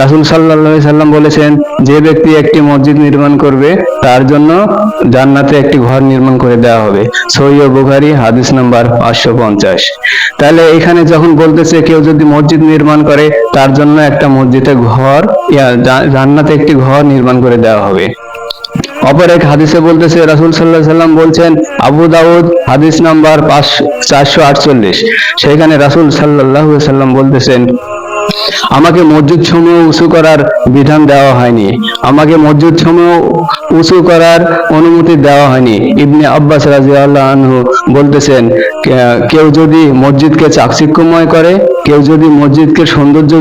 রাসুল সাল্লাহ সাল্লাম বলেছেন, যে ব্যক্তি একটি মসজিদ নির্মাণ করবে, তার জন্য জান্নাতে একটি ঘর নির্মাণ করে দেওয়া হবে। সৈয় বুখারি, হাদিস নাম্বার পাঁচশো পঞ্চাশ। তাহলে এখানে যখন বলতেছে কেউ যদি মসজিদ নির্মাণ করে, তার জন্য একটা মসজিদে ঘর জান্নাতে একটি ঘর নির্মাণ করে দেওয়া হবে। অপর এক হাদিসে বলতেছে, রাসুল সাল্লাহ সাল্লাম বলছেন, আবু দাউদ, হাদিস নাম্বার পাঁচ, চারশো আটচল্লিশ। সেখানে রাসুল সাল্লাহ সাল্লাম বলতেছেন আমাকে মসজিদ সমূহ উঁচু করার বিধান দেওয়া হয়নি। আমাকে মসজিদ সমূহ উঁচু করার অনুমতি দেওয়া হয়নি। ইবনে আব্বাস রাজিয়াল্লাহ আনহু বলতেছেন কেউ যদি মসজিদকে চাকচিক্যময় করে, কেউ যদি মসজিদকে সৌন্দর্য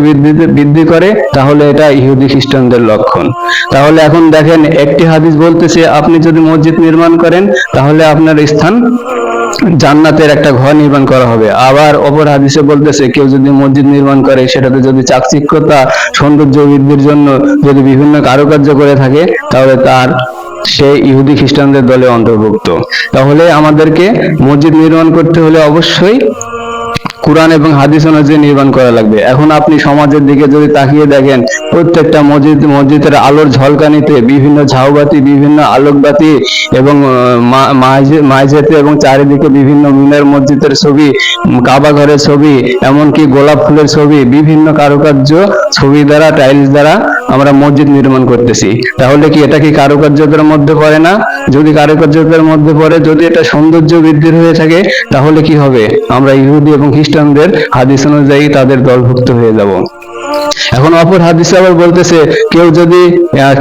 বৃদ্ধি করে, তাহলে এটা ইহুদি খ্রিস্টানদের লক্ষণ। তাহলে এখন দেখেন, একটি হাদিস বলতেছে, আপনি যদি মসজিদ নির্মাণ করেন, তাহলে আপনার স্থান জান্নাতের একটা ঘর নির্মাণ করা হবে। আবার অপর হাদিসে বলতেছে, কেউ যদি মসজিদ নির্মাণ করে, সেটাতে যদি চাকচিক্যতা, সৌন্দর্য বৃদ্ধির জন্য যদি বিভিন্ন কারুকার্য করে থাকে, তাহলে তার সে ইহুদি খ্রিস্টানদের দলে অন্তর্ভুক্ত। তাহলে আমাদেরকে মসজিদ নির্মাণ করতে হলে অবশ্যই কোরআন এবং হাদিস অনুযায়ী নির্মাণ করা লাগবে। এখন আপনি সমাজের দিকে যদি তাকিয়ে দেখেন, প্রত্যেকটা মসজিদ, মসজিদের আলোর ঝলকানিতে বিভিন্ন ঝাউবাতি, বিভিন্ন আলোকবাতি এবং মাইজেতে এবং চারিদিকে বিভিন্ন মিনার মসজিদের ছবি, কাবা ঘরের ছবি, এমনকি গোলাপ ফুলের ছবি, বিভিন্ন কারুকার্য ছবি দ্বারা, টাইলস দ্বারা আমরা মসজিদ নির্মাণ করতেছি। তাহলে কি এটা কি কারুকার্যতার মধ্যে পড়ে না? যদি কারুকার্যতার মধ্যে পড়ে, যদি এটা সৌন্দর্য বৃদ্ধির হয়ে থাকে, তাহলে কি হবে? আমরা ইহুদি এবং খ্রিস্টানদের হাদিস অনুযায়ী তাদের দলভুক্ত হয়ে যাব। এখন অপর হাদিসে আবার বলতেছে, কেউ যদি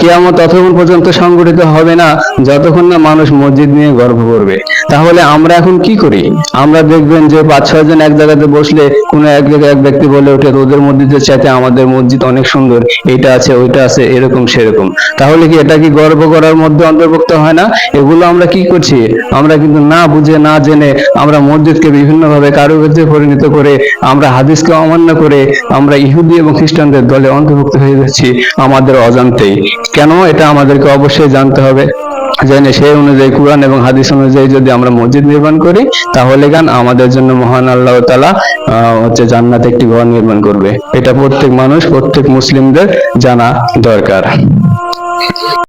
কিয়ামত ততক্ষণ পর্যন্ত সংগঠিত হবে না, যতক্ষণ না মানুষ মসজিদ নিয়ে গর্ব করবে। তাহলে আমরা এখন কি করি? আমরা দেখবেন যে পাঁচ, ছয় জন এক জায়গাতে বসলে কোনো এক জায়গায় এক ব্যক্তি বলে ওঠে ওদের মসজিদের চাইতে আমাদের মসজিদ অনেক সুন্দর, এইটা আছে, ওইটা আছে, এরকম, সেরকম। তাহলে কি এটা কি গর্ব করার মধ্যে অন্তর্ভুক্ত হয় না? এগুলো আমরা কি করছি? আমরা কিন্তু না বুঝে, না জেনে আমরা মসজিদকে বিভিন্নভাবে কারুকার্যে পরিণত করে, আমরা হাদিসকে অমান্য করে, আমরা ইহুদি এবং খ্রিস্টানদের দলে অন্তর্ভুক্ত হয়ে যাচ্ছি আমাদের অজান্তেই। কেন এটা আমাদেরকে অবশ্যই জানতে হবে? জেনে সেই অনুযায়ী কোরআন এবং হাদিস অনুযায়ী যদি আমরা মসজিদ নির্মাণ করি, তাহলে গান আমাদের জন্য মহান আল্লাহ তালা হচ্ছে জান্নাতে একটি ঘর নির্মাণ করবে। এটা প্রত্যেক মানুষ, প্রত্যেক মুসলিমদের জানা দরকার।